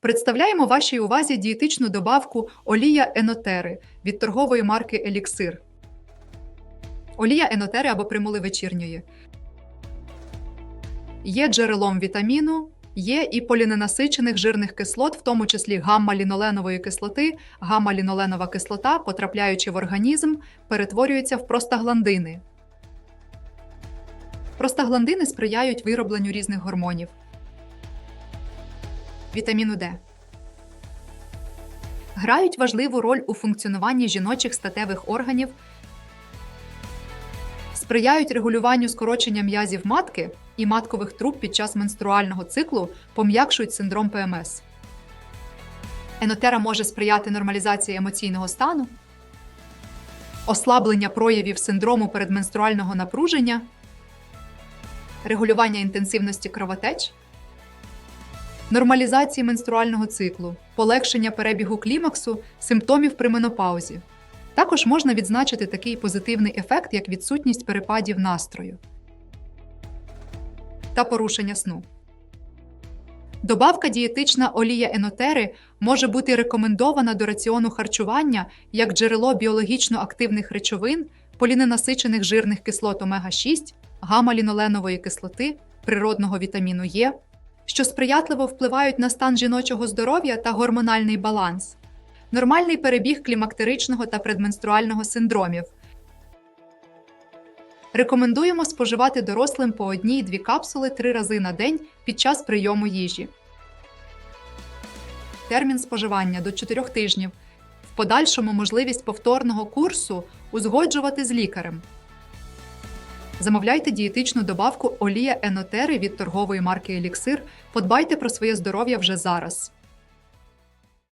Представляємо вашій увазі дієтичну добавку олія енотери від торгової марки Еліксир. Олія енотери або примули вечірньої є джерелом вітаміну, є і поліненасичених жирних кислот, в тому числі гамма-ліноленової кислоти. Гамма-ліноленова кислота, потрапляючи в організм, перетворюється в простагландини. Простагландини сприяють виробленню різних гормонів. Вітаміну Д. Грають важливу роль у функціонуванні жіночих статевих органів, сприяють регулюванню скорочення м'язів матки і маткових труб під час менструального циклу, пом'якшують синдром ПМС. Енотера може сприяти нормалізації емоційного стану, ослаблення проявів синдрому передменструального напруження, регулювання інтенсивності кровотеч, нормалізації менструального циклу, полегшення перебігу клімаксу, симптомів при менопаузі. Також можна відзначити такий позитивний ефект, як відсутність перепадів настрою та порушення сну. Добавка дієтична олія енотери може бути рекомендована до раціону харчування як джерело біологічно активних речовин, поліненасичених жирних кислот омега-6, гамма-ліноленової кислоти, природного вітаміну Е, що сприятливо впливають на стан жіночого здоров'я та гормональний баланс, нормальний перебіг клімактеричного та предменструального синдромів. Рекомендуємо споживати дорослим по одній-дві капсули три рази на день під час прийому їжі. Термін споживання до 4 тижнів. В подальшому можливість повторного курсу узгоджувати з лікарем. Замовляйте дієтичну добавку олія енотери від торгової марки Еліксир. Подбайте про своє здоров'я вже зараз.